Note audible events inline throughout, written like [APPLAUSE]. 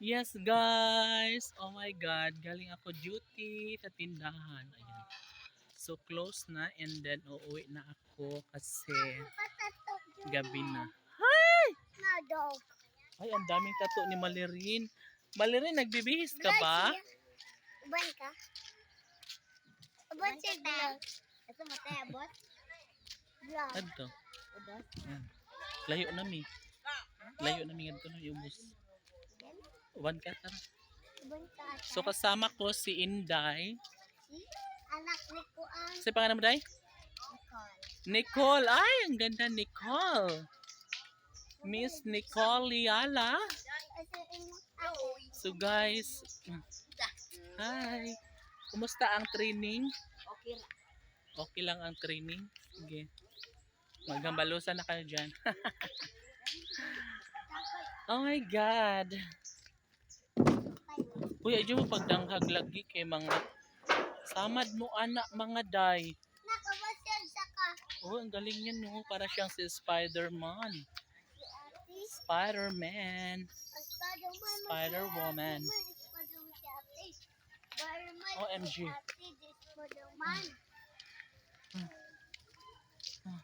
Yes, guys. Oh my God. Galing ako duty sa tindahan. Ayan. So, close na. And then, uuwi na ako kasi gabi na. Dog. Ay, ang daming tato ni Malirin. Malirin, nagbibihis ka ba? Uban ka? Uban siya vlog. Ito mo tayo, bot? Vlog. Adto. Ayan. Layo na mi. Layo na mi. Adto na yung bus. Uban ka tara. Uban ka. So, kasama ko si Inday. Si anak ni Kuan. Sa pangalan mo, Day? Nicole. Nicole. Ay, ang ganda, Nicole. Miss Nicole Liala. So guys, hi. Kumusta ang training? Okay ra. Okay lang ang training? Sige. Maghambalusan na kayo dyan. [LAUGHS] oh my God. Uy, ayun mo pagdanghag lagi kay mga samad mo anak mga day. Nakabasyal sa ka. Oh, ang galing niyan no. Para siyang si Spider-Man. Spider-Man. Spider-Woman. OMG. Spider-Man. Hmm. Spider-Man.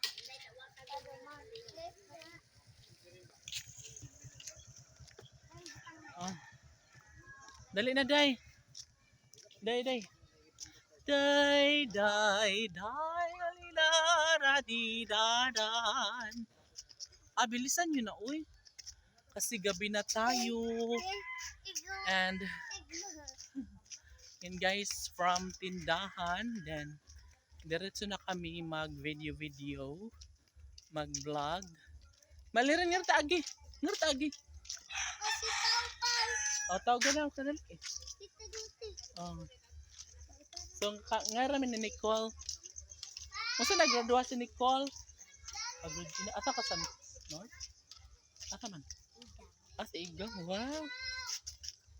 Oh. Dali na, Day. Day, Day. Day, day, day, alila, radi, dadan. Ah, nyo na, uy. Kasi gabi na tayo. And, and guys, from tindahan, then, diretso na kami mag-video-video, mag-vlog. Maliran nga taagi. Nga taagi. O, tawag na ako na eh. Oh. So, ka, nga ramin ni Nicole. Masa nagradua si Nicole? Agad na. Asa ka sa North? Asa man? Ah, sa Igang. Wow.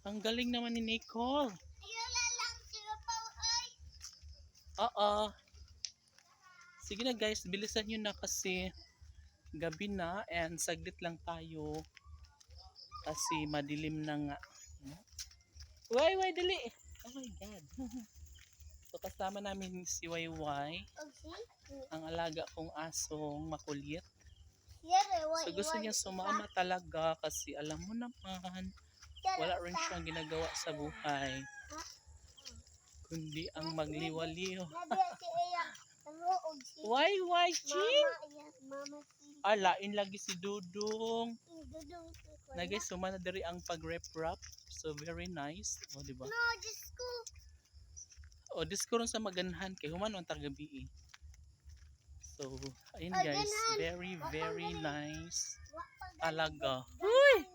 Ang galing naman ni Nicole. Ayun na lang sila pa ay. Oo. Sige na guys, bilisan nyo na kasi gabi na and saglit lang tayo kasi madilim na nga. Why, why, dali. Oh my God. [LAUGHS] so kasama namin si Wayway, ang alaga kong asong makulit. So gusto niya sumama talaga kasi alam mo naman, wala rin siyang ginagawa sa buhay. Kundi ang magliwaliw. [LAUGHS] Si Why, why, Ching? Mama iya, mama si Ah, lain lagi si Dudong. Dudong. Na guys, sumana diri ang pag-rep-rap. So, very nice. O, di ba? No, Diyos ko. O, diskuron sa maganhan kay human ang tagabi eh. So, ayun guys, very, very nice. Talaga. Uy!